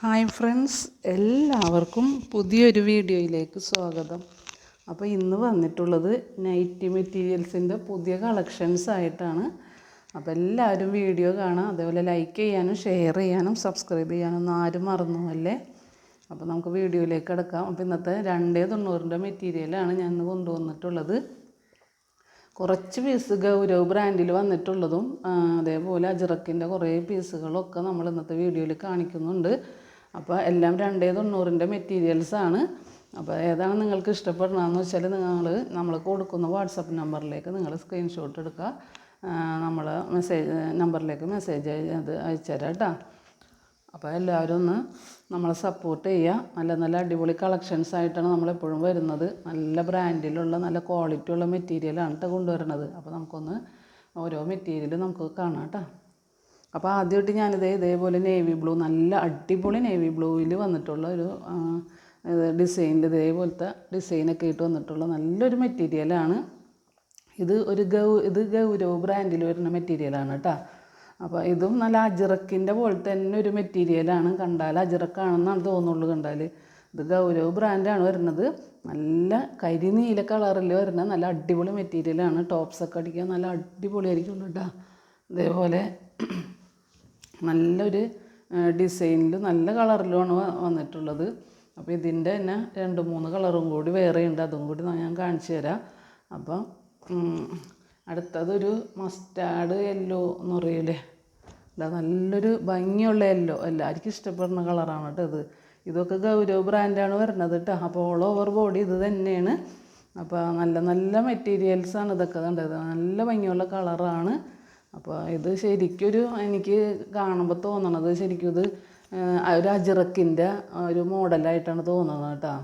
Hi friends എല്ലാവർക്കും പുതിയൊരു വീഡിയോയിലേക്ക് സ്വാഗതം. അപ്പോൾ ഇന്ന് വന്നിട്ടുള്ളത് നൈറ്റി മെറ്റീരിയൽസിന്റെ പുതിയ കളക്ഷൻസ് ആയിട്ടാണ്. അപ്പോൾ എല്ലാവരും വീഡിയോ കാണാം അതേപോലെ ലൈക്ക് ചെയ്യാനും ഷെയർ ചെയ്യാനും സബ്സ്ക്രൈബ് ചെയ്യാനും ഒന്നും ആരും മറന്നു അല്ലേ അപ്പോൾ നമുക്ക് വീഡിയോയിലേക്ക് കിടക്കാം. അപ്പോൾ ഇന്നത്തെ രണ്ടേ തൊണ്ണൂറിന്റെ മെറ്റീരിയലാണ് ഞാൻ ഇന്ന് കൊണ്ടുവന്നിട്ടുള്ളത്. കുറച്ച് പീസ് ഗൗരവ് ബ്രാൻഡിൽ വന്നിട്ടുള്ളതും അതേപോലെ അജിറക്കിന്റെ കുറേ പീസുകളൊക്കെ നമ്മൾ ഇന്നത്തെ വീഡിയോയിൽ കാണിക്കുന്നുണ്ട്. അപ്പോൾ എല്ലാം രണ്ടേ തൊണ്ണൂറിന്റെ മെറ്റീരിയൽസാണ് അപ്പോൾ ഏതാണ് നിങ്ങൾക്ക് ഇഷ്ടപ്പെടണമെന്ന് വെച്ചാൽ നിങ്ങൾ നമ്മൾ കൊടുക്കുന്ന വാട്സപ്പ് നമ്പറിലേക്ക് നിങ്ങൾ സ്ക്രീൻഷോട്ട് എടുക്കുക. നമ്മൾ മെസ്സേജ് നമ്പറിലേക്ക് മെസ്സേജ് അത് അയച്ചുതരാം കേട്ടോ. അപ്പോൾ എല്ലാവരും ഒന്ന് നമ്മളെ സപ്പോർട്ട് ചെയ്യുക. നല്ല നല്ല അടിപൊളി കളക്ഷൻസ് ആയിട്ടാണ് നമ്മളെപ്പോഴും വരുന്നത്. നല്ല ബ്രാൻഡിലുള്ള നല്ല ക്വാളിറ്റി ഉള്ള മെറ്റീരിയലാണ് കേട്ടോ കൊണ്ടുവരുന്നത്. അപ്പോൾ നമുക്കൊന്ന് ഓരോ മെറ്റീരിയൽ നമുക്ക് കാണാം കേട്ടോ അപ്പോൾ ആദ്യമായിട്ട് ഞാനിതേ ഇതേപോലെ നേവി ബ്ലൂ നല്ല അടിപൊളി നേവി ബ്ലൂവിൽ വന്നിട്ടുള്ള ഒരു ഡിസൈനിന്റെ ഇതേപോലത്തെ ഡിസൈനൊക്കെ ഇട്ട് വന്നിട്ടുള്ള നല്ലൊരു മെറ്റീരിയലാണ് ഇത് ഒരു ഗൗ ഇത് ഗൗരവ് ബ്രാൻഡിൽ വരുന്ന മെറ്റീരിയലാണ് കേട്ടോ അപ്പോൾ ഇതും നല്ല അജിറക്കിന്റെ പോലെ തന്നെ ഒരു മെറ്റീരിയലാണ് കണ്ടാൽ അജിറക്കാണെന്നാണ് തോന്നുള്ളൂ കണ്ടാൽ ഇത് ഗൗരവ് ബ്രാൻഡാണ് വരുന്നത്. നല്ല കരിനീല കളറിൽ വരുന്ന നല്ല അടിപൊളി മെറ്റീരിയലാണ് ടോപ്സൊക്കെ അടിക്കാൻ നല്ല അടിപൊളിയായിരിക്കും കേട്ടോ ഇതേപോലെ നല്ലൊരു ഡിസൈനിൽ നല്ല കളറിലുമാണ് വന്നിട്ടുള്ളത്. അപ്പോൾ ഇതിന്റെ തന്നെ രണ്ട് മൂന്ന് കളറും കൂടി വേറെ ഉണ്ട്. അതും കൂടി ഞാൻ കാണിച്ചു തരാം. അപ്പം അടുത്തതൊരു മസ്റ്റാർഡ് യെല്ലോ എന്ന് പറയൂലേ? അല്ല നല്ലൊരു ഭംഗിയുള്ള യെല്ലോ. എല്ലാവർക്കും ഇഷ്ടപ്പെടുന്ന കളറാണ് കേട്ടോ ഇത്. ഇതൊക്കെ ഗൗരവ് ബ്രാൻഡാണ് വരുന്നത് കേട്ടോ. അപ്പോൾ ഓൾ ഓവർ ബോഡി ഇത് തന്നെയാണ്. അപ്പോൾ നല്ല നല്ല മെറ്റീരിയൽസാണ് ഇതൊക്കെ കണ്ടത്. നല്ല ഭംഗിയുള്ള കളറാണ്. അപ്പോൾ ഇത് ശരിക്കൊരു എനിക്ക് കാണുമ്പോൾ തോന്നണത് ശരിക്കും ഇത് ഒരു അജിറക്കിന്റെ ഒരു മോഡലായിട്ടാണ് തോന്നുന്നത് കേട്ടോ.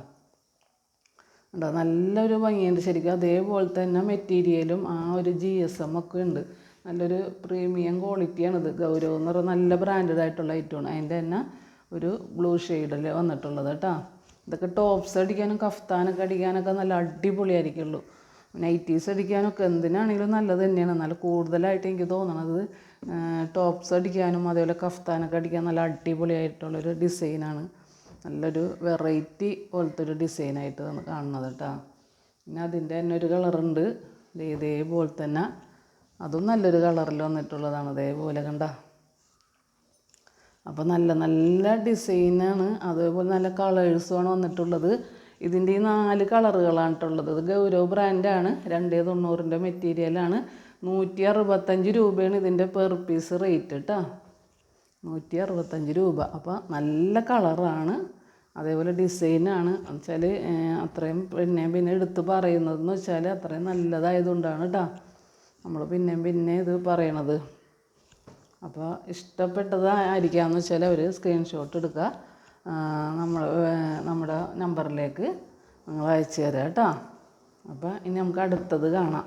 ഉണ്ടോ നല്ലൊരു ഭംഗിയുണ്ട്. ശരിക്കും അതേപോലെ തന്നെ മെറ്റീരിയലും ആ ഒരു ജി എസ് എം ഒക്കെ ഉണ്ട്. നല്ലൊരു പ്രീമിയം ക്വാളിറ്റിയാണിത് ഗൗരവ് എന്ന് പറയുന്ന നല്ല ബ്രാൻഡഡ് ആയിട്ടുള്ള ഐറ്റമാണ് അതിന്റെ തന്നെ ഒരു ബ്ലൂ ഷെയ്ഡിൽ വന്നിട്ടുള്ളത് കേട്ടോ. ഇതൊക്കെ ടോപ്സ് അടിക്കാനും കഫ്താനൊക്കെ അടിക്കാനൊക്കെ നല്ല അടിപൊളിയായിരിക്കുള്ളൂ. നൈറ്റീസ് അടിക്കാനൊക്കെ എന്തിനാണെങ്കിലും നല്ലത് തന്നെയാണ്. നല്ല കൂടുതലായിട്ട് എനിക്ക് തോന്നണത് ടോപ്സ് അടിക്കാനും അതേപോലെ കഫ്താനൊക്കെ അടിക്കാൻ നല്ല അടിപൊളിയായിട്ടുള്ളൊരു ഡിസൈനാണ്. നല്ലൊരു വെറൈറ്റി പോലത്തെ ഒരു ഡിസൈനായിട്ട് നമ്മൾ കാണുന്നത് കേട്ടോ പിന്നെ അതിന്റെ തന്നെ ഒരു കളറുണ്ട് ഇതേപോലെ തന്നെ അതും നല്ലൊരു കളറിൽ വന്നിട്ടുള്ളതാണ്. അതേപോലെ കണ്ട. അപ്പോൾ നല്ല നല്ല ഡിസൈനാണ്. അതേപോലെ നല്ല കളേഴ്സുമാണ് വന്നിട്ടുള്ളത്. ഇതിന്റെ ഈ നാല് കളറുകളാണ് കേട്ടുള്ളത് ഇത് ഗൗരവ് ബ്രാൻഡാണ്. രണ്ടേ തൊണ്ണൂറിന്റെ മെറ്റീരിയലാണ്. നൂറ്റി അറുപത്തഞ്ച് രൂപയാണ് ഇതിന്റെ പെർ പീസ് റേറ്റ് കേട്ടോ നൂറ്റി അറുപത്തഞ്ച് രൂപ. അപ്പോൾ നല്ല കളറാണ്. അതേപോലെ ഡിസൈനാണ്. വെച്ചാൽ അത്രയും പിന്നെ പിന്നെ എടുത്ത് പറയുന്നതെന്ന് വെച്ചാൽ അത്രയും നല്ലതായതുകൊണ്ടാണ് കേട്ടോ നമ്മൾ പിന്നെയും പിന്നെ ഇത് പറയണത്. അപ്പോൾ ഇഷ്ടപ്പെട്ടതായിരിക്കാമെന്ന് വെച്ചാൽ അവർ സ്ക്രീൻഷോട്ട് എടുക്കുക നമ്മൾ നമ്മുടെ നമ്പറിലേക്ക് നിങ്ങൾ അയച്ചു തരാം കേട്ടോ. അപ്പോൾ ഇനി നമുക്ക് അടുത്തത് കാണാം.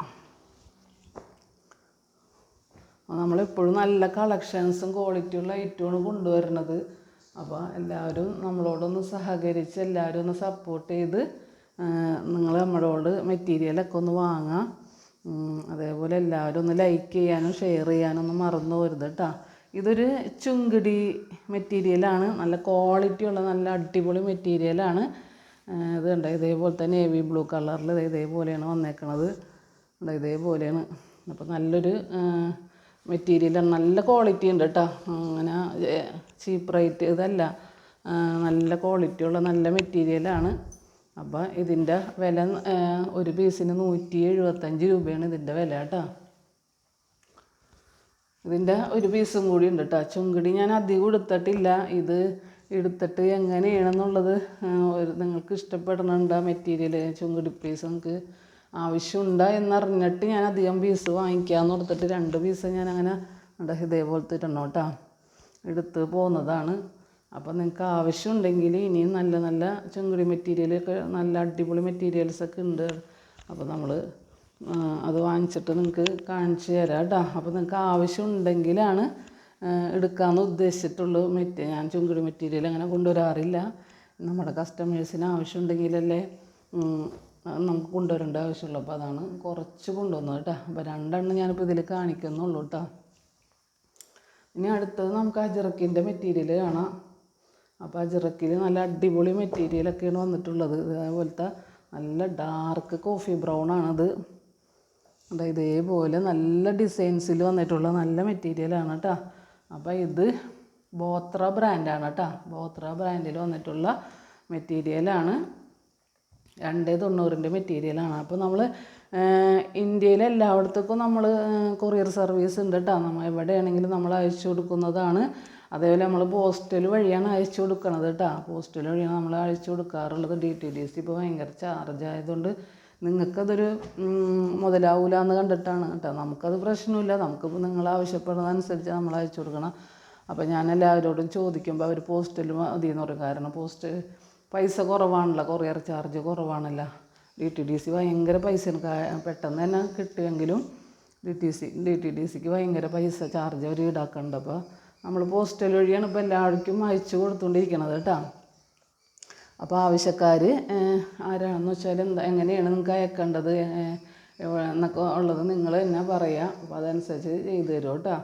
നമ്മളെപ്പോഴും നല്ല കളക്ഷൻസും ക്വാളിറ്റിയുള്ള ഐറ്റമാണ് കൊണ്ടുവരുന്നത്. അപ്പോൾ എല്ലാവരും നമ്മളോടൊന്ന് സഹകരിച്ച് എല്ലാവരും ഒന്ന് സപ്പോർട്ട് ചെയ്ത് നിങ്ങൾ നമ്മളോട് മെറ്റീരിയലൊക്കെ ഒന്ന് വാങ്ങാം. അതേപോലെ എല്ലാവരും ഒന്ന് ലൈക്ക് ചെയ്യാനും ഷെയർ ചെയ്യാനും ഒന്നും മറന്നു പോരുത് കേട്ടോ. ഇതൊരു ചുങ്കിടി മെറ്റീരിയലാണ് നല്ല ക്വാളിറ്റി ഉള്ള നല്ല അടിപൊളി മെറ്റീരിയലാണ് ഇത് കണ്ട? ഇതേപോലെ തന്നെ നേവി ബ്ലൂ കളറിൽ ഇതേപോലെയാണ് വന്നേക്കണത്. ഇതേപോലെയാണ്. അപ്പോൾ നല്ലൊരു മെറ്റീരിയലാണ് നല്ല ക്വാളിറ്റി ഉണ്ട് കേട്ടോ അങ്ങനെ ചീപ്പ് റേറ്റ് ഇതല്ല. നല്ല ക്വാളിറ്റി ഉള്ള നല്ല മെറ്റീരിയലാണ് അപ്പോൾ ഇതിന്റെ വില ഒരു പീസിന് നൂറ്റി എഴുപത്തഞ്ച് രൂപയാണ് ഇതിന്റെ വില കേട്ടോ ഇതിന്റെ ഒരു പീസും കൂടി ഉണ്ട് കേട്ടോ ചുങ്കിടി ഞാൻ അധികം എടുത്തിട്ടില്ല ഇത് എടുത്തിട്ട് എങ്ങനെയാണെന്നുള്ളത് ഒരു നിങ്ങൾക്ക് ഇഷ്ടപ്പെടണുണ്ട് ആ മെറ്റീരിയൽ ചുങ്കിടി പീസ് നിങ്ങൾക്ക് ആവശ്യമുണ്ട് എന്നറിഞ്ഞിട്ട് ഞാൻ അധികം പീസ് വാങ്ങിക്കാമെന്ന് കൊടുത്തിട്ട് രണ്ട് പീസ് ഞാൻ അങ്ങനെ ഉണ്ട് ഇതേപോലത്തെ ഇടണം കേട്ടോ എടുത്ത് പോകുന്നതാണ് അപ്പോൾ നിങ്ങൾക്ക് ആവശ്യമുണ്ടെങ്കിൽ ഇനിയും നല്ല നല്ല ചുങ്കിടി മെറ്റീരിയലൊക്കെ നല്ല അടിപൊളി മെറ്റീരിയൽസൊക്കെ ഉണ്ട്. അപ്പോൾ നമ്മൾ അത് വാങ്ങിച്ചിട്ട് നിങ്ങൾക്ക് കാണിച്ചു തരാം കേട്ടോ അപ്പോൾ നിങ്ങൾക്ക് ആവശ്യമുണ്ടെങ്കിലാണ് എടുക്കാമെന്ന് ഉദ്ദേശിച്ചിട്ടുള്ളൂ മെറ്റ് ഞാൻ ചുങ്കിടി മെറ്റീരിയൽ അങ്ങനെ കൊണ്ടുവരാറില്ല. നമ്മുടെ കസ്റ്റമേഴ്സിന് ആവശ്യമുണ്ടെങ്കിലല്ലേ നമുക്ക് കൊണ്ടുവരേണ്ട ആവശ്യമുള്ളൂ. അപ്പോൾ അതാണ് കുറച്ച് കൊണ്ടുവന്നത് കേട്ടോ അപ്പോൾ രണ്ടെണ്ണം ഞാനിപ്പോൾ ഇതിൽ കാണിക്കുന്നുള്ളൂ കേട്ടോ ഇനി അടുത്തത് നമുക്ക് അജിറക്കിന്റെ മെറ്റീരിയൽ കാണാം. അപ്പോൾ അജിറക്കിൽ നല്ല അടിപൊളി മെറ്റീരിയലൊക്കെയാണ് വന്നിട്ടുള്ളത്. ഇതേപോലത്തെ നല്ല ഡാർക്ക് കോഫി ബ്രൗൺ ആണത്. അതാ ഇതേപോലെ നല്ല ഡിസൈൻസിൽ വന്നിട്ടുള്ള നല്ല മെറ്റീരിയലാണ് കേട്ടോ അപ്പോൾ ഇത് ബോത്ര ബ്രാൻഡാണ് കേട്ടോ ബോത്ര ബ്രാൻഡിൽ വന്നിട്ടുള്ള മെറ്റീരിയലാണ് രണ്ട് തൊണ്ണൂറിന്റെ മെറ്റീരിയലാണ് അപ്പോൾ നമ്മൾ ഇന്ത്യയിൽ എല്ലായിടത്തേക്കും നമ്മൾ കൊറിയർ സർവീസ് ഉണ്ട് കേട്ടോ നമ്മൾ എവിടെയാണെങ്കിലും നമ്മൾ അയച്ചു കൊടുക്കുന്നതാണ്. അതേപോലെ നമ്മൾ പോസ്റ്റൽ വഴിയാണ് അയച്ചു കൊടുക്കണത് കേട്ടോ പോസ്റ്റൽ വഴിയാണ് നമ്മൾ അയച്ചു കൊടുക്കാറുള്ളത്. ഡി ടി ഡി സി ഇപ്പോൾ ഭയങ്കര ചാർജ് ആയതുകൊണ്ട് നിങ്ങൾക്കതൊരു മുതലാവൂല എന്ന് കണ്ടിട്ടാണ് കേട്ടോ. നമുക്കത് പ്രശ്നമില്ല. നമുക്കിപ്പോൾ നിങ്ങൾ ആവശ്യപ്പെടുന്നതനുസരിച്ച് നമ്മൾ അയച്ചു കൊടുക്കണം. അപ്പോൾ ഞാൻ എല്ലാവരോടും ചോദിക്കുമ്പോൾ അവർ പോസ്റ്റിൽ മതി എന്ന് പറയും. കാരണം പോസ്റ്റ് പൈസ കുറവാണല്ലോ. കൊറിയർ ചാർജ് കുറവാണല്ലോ. ഡി ടി ഡി സി ഭയങ്കര പൈസ പെട്ടെന്ന് തന്നെ കിട്ടുമെങ്കിലും D T C D T D സിക്ക് ഭയങ്കര പൈസ ചാർജ് അവർ ഈടാക്കുന്നുണ്ട് അപ്പോൾ നമ്മൾ പോസ്റ്റൽ വഴിയാണ് ഇപ്പോൾ എല്ലാവർക്കും അയച്ചു കൊടുത്തുകൊണ്ടിരിക്കണത് കേട്ടോ. അപ്പോൾ ആവശ്യക്കാർ ആരാണെന്ന് വെച്ചാൽ എന്താ എങ്ങനെയാണ് നിങ്ങൾക്ക് അയക്കേണ്ടത് എന്നൊക്കെ ഉള്ളത് നിങ്ങൾ തന്നെ പറയുക അപ്പോൾ അതനുസരിച്ച് ചെയ്തു തരും കേട്ടോ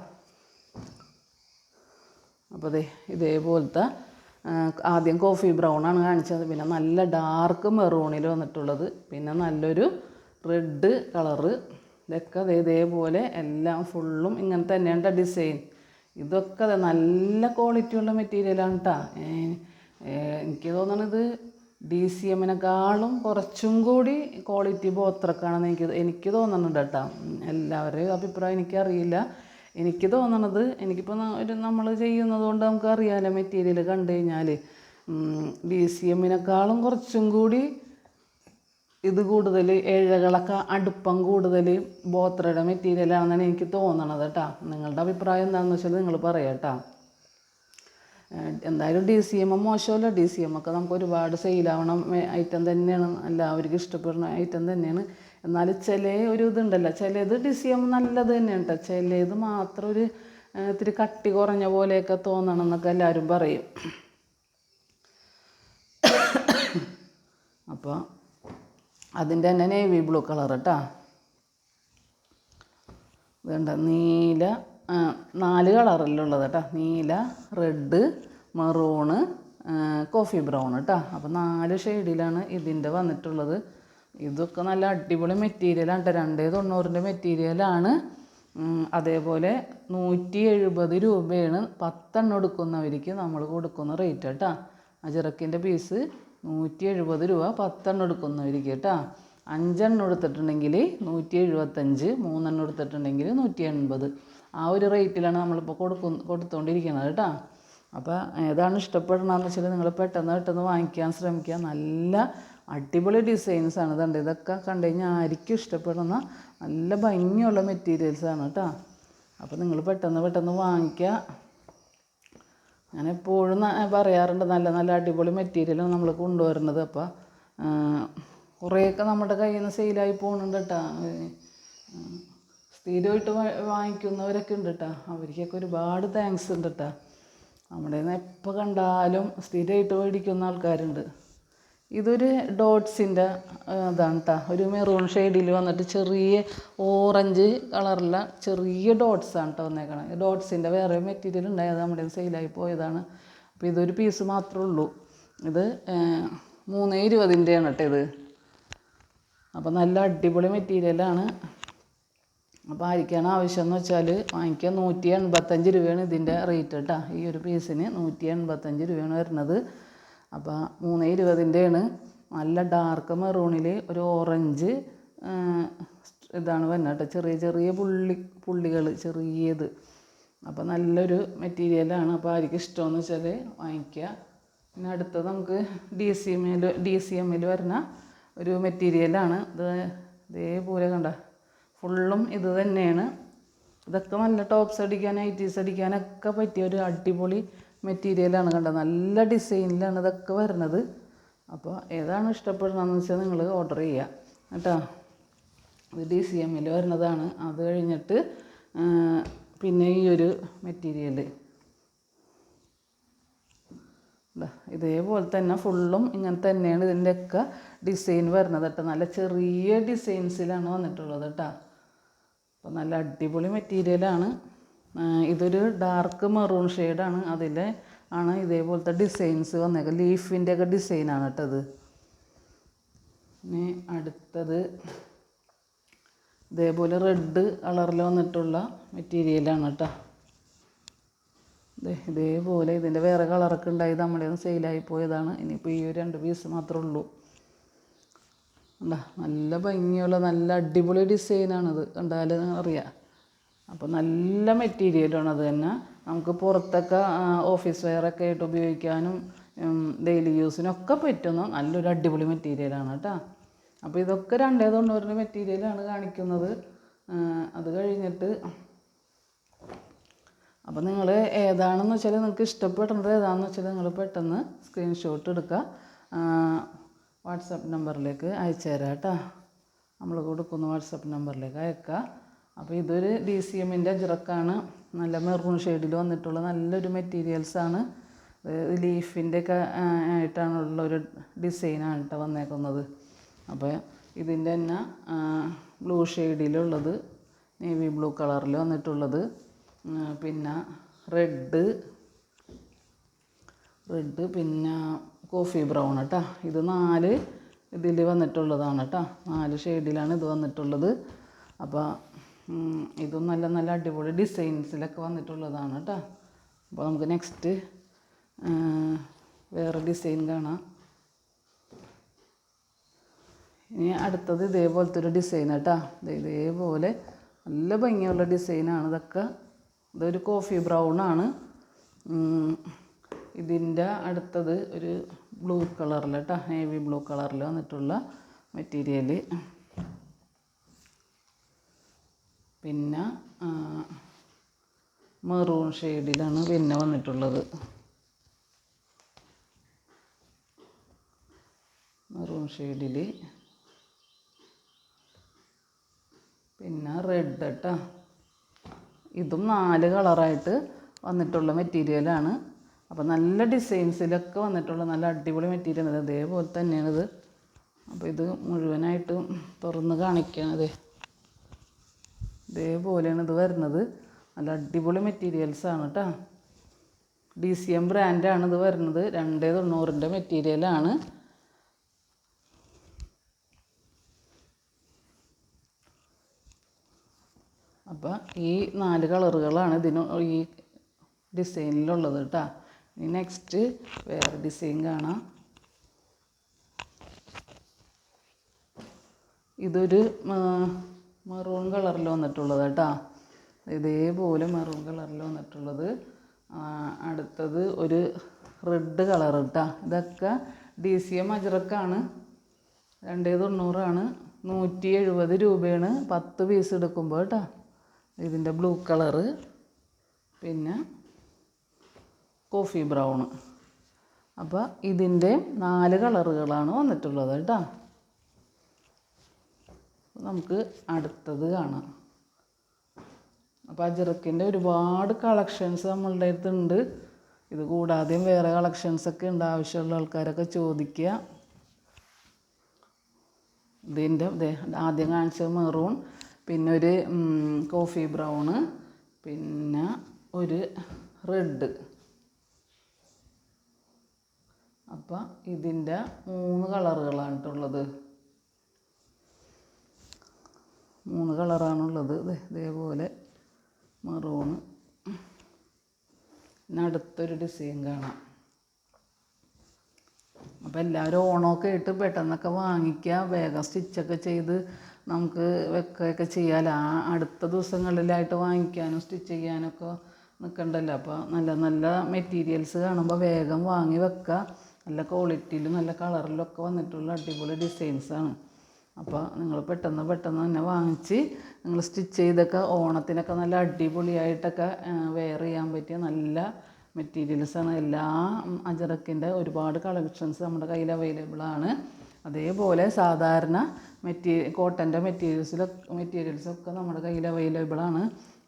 അപ്പോൾ അതെ ഇതേപോലത്തെ ആദ്യം കോഫി ബ്രൗൺ ആണ് കാണിച്ചത്. പിന്നെ നല്ല ഡാർക്ക് മെറൂണിൽ വന്നിട്ടുള്ളത്. പിന്നെ നല്ലൊരു റെഡ് കളറ്. ഇതൊക്കെ ദേ ഇതേപോലെ എല്ലാം ഫുള്ളും ഇങ്ങനെ തന്നെയാണ് ഡിസൈൻ. ഇതൊക്കെ അതെ നല്ല ക്വാളിറ്റിയുള്ള മെറ്റീരിയലാണ് കേട്ടോ എനിക്ക് തോന്നണത് ഡി സി എമ്മിനെക്കാളും കുറച്ചും കൂടി ക്വാളിറ്റി ബോത്രക്കാണെന്ന് എനിക്ക് എനിക്ക് തോന്നുന്നുണ്ട് കേട്ടോ. എല്ലാവരുടെയും അഭിപ്രായം എനിക്കറിയില്ല. എനിക്ക് തോന്നണത് എനിക്കിപ്പോൾ ഒരു നമ്മൾ ചെയ്യുന്നത് കൊണ്ട് നമുക്ക് അറിയാമല്ലോ മെറ്റീരിയൽ കണ്ടു കഴിഞ്ഞാൽ ഡി സി എമ്മിനെക്കാളും കുറച്ചും കൂടി ഇത് കൂടുതൽ ഏഴകളൊക്കെ അടുപ്പം കൂടുതൽ ബോത്രയുടെ മെറ്റീരിയലാണെന്നാണ് എനിക്ക് തോന്നണത് കേട്ടോ. നിങ്ങളുടെ അഭിപ്രായം എന്താണെന്ന് വെച്ചാൽ നിങ്ങൾ പറയാം കേട്ടോ. എന്തായാലും ഡി സി എം മോശമല്ല. ഡി സി എം ഒക്കെ നമുക്ക് ഒരുപാട് സെയിലാവണം ഐറ്റം തന്നെയാണ്. എല്ലാവർക്കും ഇഷ്ടപ്പെടുന്ന ഐറ്റം തന്നെയാണ്. എന്നാൽ ചില ഒരു ഇതുണ്ടല്ലോ. ചിലത് ഡി സി എം നല്ലത് തന്നെയാണ് കേട്ടോ ചിലത് മാത്രം ഒരു ഇത്തിരി കട്ടി കുറഞ്ഞ പോലെയൊക്കെ തോന്നണം എന്നൊക്കെ എല്ലാവരും പറയും. അപ്പോൾ അതിന്റെ തന്നെ നേവി ബ്ലൂ കളർ കേട്ടോ വേണ്ട നീല നാല് കളറിലുള്ളത് കേട്ടോ നീല റെഡ് മെറൂണ് കോഫി ബ്രൗൺ കേട്ടോ അപ്പോൾ നാല് ഷെയ്ഡിലാണ് ഇതിന്റെ വന്നിട്ടുള്ളത്. ഇതൊക്കെ നല്ല അടിപൊളി മെറ്റീരിയലാണ് കേട്ടോ രണ്ടേ തൊണ്ണൂറിന്റെ മെറ്റീരിയലാണ് അതേപോലെ നൂറ്റി എഴുപത് രൂപയാണ് പത്തെണ്ണം എടുക്കുന്നവർക്ക് നമ്മൾ കൊടുക്കുന്ന റേറ്റ് കേട്ടോ അജിറക്കിന്റെ പീസ് നൂറ്റി എഴുപത് രൂപ പത്തെണ്ണം എടുക്കുന്നവർക്ക് കേട്ടോ അഞ്ചെണ്ണം എടുത്തിട്ടുണ്ടെങ്കിൽ നൂറ്റി എഴുപത്തഞ്ച് മൂന്നെണ്ണം എടുത്തിട്ടുണ്ടെങ്കിൽ നൂറ്റി എൺപത്. ആ ഒരു റേറ്റിലാണ് നമ്മളിപ്പോൾ കൊടുക്കുന്ന കൊടുത്തുകൊണ്ടിരിക്കുന്നത് കേട്ടോ. അപ്പോൾ ഏതാണ് ഇഷ്ടപ്പെടണമെന്ന് വെച്ചാൽ നിങ്ങൾ പെട്ടെന്ന് പെട്ടെന്ന് വാങ്ങിക്കാൻ ശ്രമിക്കുക. നല്ല അടിപൊളി ഡിസൈൻസ് ആണ് ഇതുണ്ട്. ഇതൊക്കെ കണ്ടു കഴിഞ്ഞാൽ ആർക്കും ഇഷ്ടപ്പെടുന്ന നല്ല ഭംഗിയുള്ള മെറ്റീരിയൽസ് ആണ് കേട്ടോ. അപ്പോൾ നിങ്ങൾ പെട്ടെന്ന് പെട്ടെന്ന് വാങ്ങിക്കുക. ഞാൻ എപ്പോഴും പറയാറുണ്ട് നല്ല നല്ല അടിപൊളി മെറ്റീരിയലാണ് നമ്മൾ കൊണ്ടുവരുന്നത്. അപ്പോൾ കുറേയൊക്കെ നമ്മുടെ കയ്യിൽ നിന്ന് സെയിലായി പോകുന്നുണ്ട് കേട്ടോ. സ്ഥിരമായിട്ട് വാങ്ങിക്കുന്നവരൊക്കെ ഉണ്ട് കേട്ടോ അവർക്കൊക്കെ ഒരുപാട് താങ്ക്സ് ഉണ്ട് കേട്ടോ നമ്മുടെ നിന്ന് എപ്പോൾ കണ്ടാലും സ്ഥിരമായിട്ട് മേടിക്കുന്ന ആൾക്കാരുണ്ട്. ഇതൊരു ഡോട്ട്സിന്റെ ഇതാണ് കേട്ടോ ഒരു മെറൂൺ ഷെയ്ഡിൽ വന്നിട്ട് ചെറിയ ഓറഞ്ച് കളറിലെ ചെറിയ ഡോട്ട്സ് ആണ് കേട്ടോ വന്നേക്കണം ഡോട്ട്സിന്റെ വേറെ മെറ്റീരിയൽ ഉണ്ടായത് നമ്മുടെ സെയിലായി പോയതാണ്. അപ്പോൾ ഇതൊരു പീസ് മാത്രമേ ഉള്ളൂ. ഇത് മൂന്ന് ഇരുപതിന്റെയാണ് കേട്ടോ ഇത്. അപ്പോൾ നല്ല അടിപൊളി മെറ്റീരിയലാണ്. അപ്പോൾ ആയിരിക്കാണ് ആവശ്യം എന്ന് വെച്ചാൽ വാങ്ങിക്കുക നൂറ്റി എൺപത്തഞ്ച് രൂപയാണ് ഇതിന്റെ റേറ്റ് കേട്ടോ ഈ ഒരു പീസിന് നൂറ്റി എൺപത്തഞ്ച് രൂപയാണ് വരുന്നത്. അപ്പോൾ മൂന്ന് ഇരുപതിന്റെയാണ് നല്ല ഡാർക്ക് മെറൂണിൽ ഒരു ഓറഞ്ച് ഇതാണ് വരുന്നത് കേട്ടോ ചെറിയ ചെറിയ പുള്ളി പുള്ളികൾ ചെറിയത്. അപ്പോൾ നല്ലൊരു മെറ്റീരിയലാണ് അപ്പോൾ ആർക്കും ഇഷ്ടമെന്ന് വെച്ചാൽ വാങ്ങിക്കുക പിന്നെ അടുത്തത് നമുക്ക് ഡി സി എമ്മിൽ ഡി സി എമ്മിൽ വരുന്ന ഒരു മെറ്റീരിയലാണ് ഇത് ഇതേപോലെ കണ്ട. ഫുള്ളും ഇത് തന്നെയാണ്. ഇതൊക്കെ നല്ല ടോപ്സ് അടിക്കാൻ ഐറ്റീസ് അടിക്കാനൊക്കെ പറ്റിയ ഒരു അടിപൊളി മെറ്റീരിയലാണ് കണ്ടത്. നല്ല ഡിസൈനിലാണ് ഇതൊക്കെ വരുന്നത്. അപ്പോൾ ഏതാണ് ഇഷ്ടപ്പെടുന്നതെന്ന് വെച്ചാൽ നിങ്ങൾ ഓർഡർ ചെയ്യുക കേട്ടോ? ഇത് ഡി സി എമ്മിൽ വരുന്നതാണ്. അത് കഴിഞ്ഞിട്ട് പിന്നെ ഈ ഒരു മെറ്റീരിയൽ ഇതേപോലെ തന്നെ ഫുള്ളും ഇങ്ങനെ തന്നെയാണ് ഇതിന്റെയൊക്കെ ഡിസൈൻ വരുന്നത് കേട്ടോ. നല്ല ചെറിയ ഡിസൈൻസിലാണ് വന്നിട്ടുള്ളത് കേട്ടോ. അപ്പോൾ നല്ല അടിപൊളി മെറ്റീരിയലാണ് ഇതൊരു ഡാർക്ക് മെറൂൺ ഷെയ്ഡാണ് അതിൽ ആണ് ഇതേപോലത്തെ ഡിസൈൻസ് വന്നേക്കുക ലീഫിന്റെ ഒക്കെ ഡിസൈനാണ് കേട്ടത് ഇനി അടുത്തത് ഇതേപോലെ റെഡ് കളറിൽ വന്നിട്ടുള്ള മെറ്റീരിയലാണ് കേട്ടോ. ഇതേപോലെ ഇതിന്റെ വേറെ കളറൊക്കെ ഉണ്ടായി. നമ്മുടെ സെയിലായി പോയതാണ്. ഇനിയിപ്പോൾ ഈ ഒരു രണ്ട് പീസ് മാത്രമേ ഉള്ളൂ. കണ്ടാ നല്ല ഭംഗിയുള്ള നല്ല അടിപൊളി ഡിസൈനാണിത് കണ്ടാൽ അറിയാം. അപ്പോൾ നല്ല മെറ്റീരിയലാണ് അത് തന്നെ. നമുക്ക് പുറത്തൊക്കെ ഓഫീസ് വെയറൊക്കെ ആയിട്ട് ഉപയോഗിക്കാനും ഡെയിലി യൂസിനൊക്കെ പറ്റുന്ന നല്ലൊരു അടിപൊളി മെറ്റീരിയലാണ് കേട്ടോ അപ്പോൾ ഇതൊക്കെ രണ്ടേ തൊണ്ണൂറിന്റെ മെറ്റീരിയലാണ് കാണിക്കുന്നത്. അത് കഴിഞ്ഞിട്ട് അപ്പോൾ നിങ്ങൾ ഏതാണെന്ന് വെച്ചാൽ നിങ്ങൾക്ക് ഇഷ്ടപ്പെടുന്നത് ഏതാണെന്ന് വെച്ചാൽ നിങ്ങൾ പെട്ടെന്ന് സ്ക്രീൻഷോട്ട് എടുക്കുക വാട്സപ്പ് നമ്പറിലേക്ക് അയച്ചു തരാം കേട്ടോ. നമ്മൾ കൊടുക്കുന്ന വാട്സപ്പ് നമ്പറിലേക്ക് അയക്കുക അപ്പോൾ ഇതൊരു ഡി സി എമ്മിന്റെ ജിറക്കാണ് നല്ല മെറൂൺ ഷെയ്ഡിൽ വന്നിട്ടുള്ള നല്ലൊരു മെറ്റീരിയൽസാണ് ലീഫിന്റെ ഒക്കെ ആയിട്ടാണുള്ള ഒരു ഡിസൈനാണ് കേട്ടോ വന്നേക്കുന്നത്. അപ്പോൾ ഇതിന്റെ തന്നെ ബ്ലൂ ഷെയ്ഡിലുള്ളത് നേവി ബ്ലൂ കളറിൽ വന്നിട്ടുള്ളത്. പിന്നെ റെഡ് റെഡ് പിന്നെ കോഫി ബ്രൗൺ കേട്ടോ ഇത് നാല് ഇതിൽ വന്നിട്ടുള്ളതാണ് കേട്ടോ നാല് ഷെയ്ഡിലാണ് ഇത് വന്നിട്ടുള്ളത്. അപ്പോൾ ഇതും നല്ല നല്ല അടിപൊളി ഡിസൈൻസിലൊക്കെ വന്നിട്ടുള്ളതാണ് കേട്ടോ അപ്പോൾ നമുക്ക് നെക്സ്റ്റ് വേറെ ഡിസൈൻ കാണാം. ഇനി അടുത്തത് ഇതേപോലത്തെ ഒരു ഡിസൈൻ കേട്ടോ ഇതേപോലെ നല്ല ഭംഗിയുള്ള ഡിസൈനാണ് ഇതൊക്കെ. ഇതൊരു കോഫി ബ്രൗൺ ആണ്. ഇതിന്റെ അടുത്തത് ഒരു ബ്ലൂ കളറിൽ കേട്ടോ നേവി ബ്ലൂ കളറിൽ വന്നിട്ടുള്ള മെറ്റീരിയൽ പിന്നെ മെറൂൺ ഷെയ്ഡിലാണ് പിന്നെ വന്നിട്ടുള്ളത്. മെറൂൺ ഷെയ്ഡിൽ പിന്നെ റെഡ് കേട്ടോ ഇതും നാല് കളറായിട്ട് വന്നിട്ടുള്ള മെറ്റീരിയലാണ്. അപ്പോൾ നല്ല ഡിസൈൻസിലൊക്കെ വന്നിട്ടുള്ള നല്ല അടിപൊളി മെറ്റീരിയൽ ആണ്. ഇതേപോലെ തന്നെയാണിത് അപ്പോൾ ഇത് മുഴുവനായിട്ട് തുറന്ന് കാണിക്കണത് ഇതേപോലെയാണ് ഇത് വരുന്നത്. നല്ല അടിപൊളി മെറ്റീരിയൽസാണ് കേട്ടോ ഡി സി എം ബ്രാൻഡാണ് ഇത് വരുന്നത്. രണ്ടേ തൊണ്ണൂറിന്റെ മെറ്റീരിയലാണ് അപ്പോൾ ഈ നാല് കളറുകളാണ് ഇതിന് ഈ ഡിസൈനിലുള്ളത് കേട്ടോ ഇനി നെക്സ്റ്റ് വേറെ ഡിസൈൻ കാണാം. ഇതൊരു മെറൂൺ കളറിൽ വന്നിട്ടുള്ളത് കേട്ടോ. ഇതേപോലെ മെറൂൺ കളറിൽ വന്നിട്ടുള്ളത്. അടുത്തത് ഒരു റെഡ് കളർ കേട്ടോ ഇതൊക്കെ ഡി സി എം അജറക്കാണ് രണ്ടേ തൊണ്ണൂറാണ്. നൂറ്റി എഴുപത് രൂപയാണ്. പത്ത് പീസ് എടുക്കുമ്പോൾ കേട്ടോ. ഇതിന്റെ ബ്ലൂ കളറ് പിന്നെ കോഫി ബ്രൗണ് അപ്പോൾ ഇതിന്റെ നാല് കളറുകളാണ് വന്നിട്ടുള്ളത് കേട്ടോ. നമുക്ക് അടുത്തത് കാണാം. അപ്പോൾ അജറക്കിന്റെ ഒരുപാട് കളക്ഷൻസ് നമ്മളുടെ അടുത്തുണ്ട് ഇത് കൂടാതെയും വേറെ കളക്ഷൻസൊക്കെ ഉണ്ട്. ആവശ്യമുള്ള ആൾക്കാരൊക്കെ ചോദിക്കുക. ഇതിന്റെ ആദ്യം കാണിച്ച മെറൂൺ പിന്നെ ഒരു കോഫി ബ്രൗണ് പിന്നെ ഒരു റെഡ്. അപ്പം ഇതിന്റെ മൂന്ന് കളറുകളാണ് കേട്ടുള്ളത് മൂന്ന് കളറാണുള്ളത് ഇതേപോലെ മെറൂണ് പിന്നെ അടുത്തൊരു ഡിസൈൻ കാണാം. അപ്പോൾ എല്ലാവരും ഓണമൊക്കെ ഇട്ട് പെട്ടെന്നൊക്കെ വാങ്ങിക്കുക വേഗം സ്റ്റിച്ചൊക്കെ ചെയ്ത് നമുക്ക് വെക്കുകയൊക്കെ ചെയ്യാമല്ലോ ആ അടുത്ത ദിവസങ്ങളിലായിട്ട് വാങ്ങിക്കാനും സ്റ്റിച്ച് ചെയ്യാനൊക്കെ നിൽക്കണ്ടല്ലോ അപ്പോൾ നല്ല നല്ല മെറ്റീരിയൽസ് കാണുമ്പോൾ വേഗം വാങ്ങി വെക്കുക നല്ല ക്വാളിറ്റിയിലും നല്ല കളറിലൊക്കെ വന്നിട്ടുള്ള അടിപൊളി ഡിസൈൻസാണ് അപ്പോൾ നിങ്ങൾ പെട്ടെന്ന് പെട്ടെന്ന് തന്നെ വാങ്ങിച്ച് നിങ്ങൾ സ്റ്റിച്ച് ചെയ്തൊക്കെ ഓണത്തിനൊക്കെ നല്ല അടിപൊളിയായിട്ടൊക്കെ വെയർ ചെയ്യാൻ പറ്റിയ നല്ല മെറ്റീരിയൽസാണ് എല്ലാ അജറക്കിന്റെ ഒരുപാട് കളക്ഷൻസ് നമ്മുടെ കയ്യിൽ അവൈലബിൾ ആണ്. അതേപോലെ സാധാരണ മെറ്റീരിയൽ കോട്ടന്റെ മെറ്റീരിയൽസിലൊക്കെ മെറ്റീരിയൽസൊക്കെ നമ്മുടെ കയ്യിൽ അവൈലബിൾ ആണ്.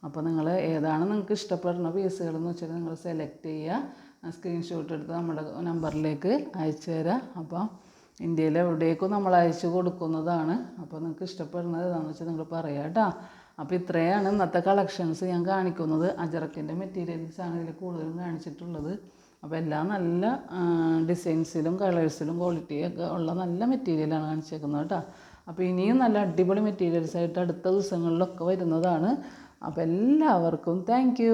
അപ്പോൾ നിങ്ങൾ ഏതാണ് നിങ്ങൾക്ക് ഇഷ്ടപ്പെടുന്ന പീസുകളെന്ന് വെച്ചാൽ നിങ്ങൾ സെലക്ട് ചെയ്യുക സ്ക്രീൻഷോട്ട് എടുത്ത് നമ്മുടെ നമ്പറിലേക്ക് അയച്ചു തരാം. അപ്പം ഇന്ത്യയിൽ എവിടേക്കും നമ്മൾ അയച്ചു കൊടുക്കുന്നതാണ്. അപ്പോൾ നിങ്ങൾക്ക് ഇഷ്ടപ്പെടുന്നത് ഏതാണെന്ന് വെച്ചാൽ നിങ്ങൾ പറയാം കേട്ടോ. അപ്പോൾ ഇത്രയാണ് ഇന്നത്തെ കളക്ഷൻസ് ഞാൻ കാണിക്കുന്നത്. അജറക്കിന്റെ മെറ്റീരിയൽസാണ് ഇതിൽ കൂടുതലും കാണിച്ചിട്ടുള്ളത്. അപ്പോൾ എല്ലാം നല്ല ഡിസൈൻസിലും കളേഴ്സിലും ക്വാളിറ്റിയൊക്കെ ഉള്ള നല്ല മെറ്റീരിയലാണ് കാണിച്ചേക്കുന്നത് കേട്ടോ. അപ്പോൾ ഇനിയും നല്ല അടിപൊളി മെറ്റീരിയൽസ് ആയിട്ട് അടുത്ത ദിവസങ്ങളിലൊക്കെ വരുന്നതാണ്. അപ്പോൾ എല്ലാവർക്കും താങ്ക്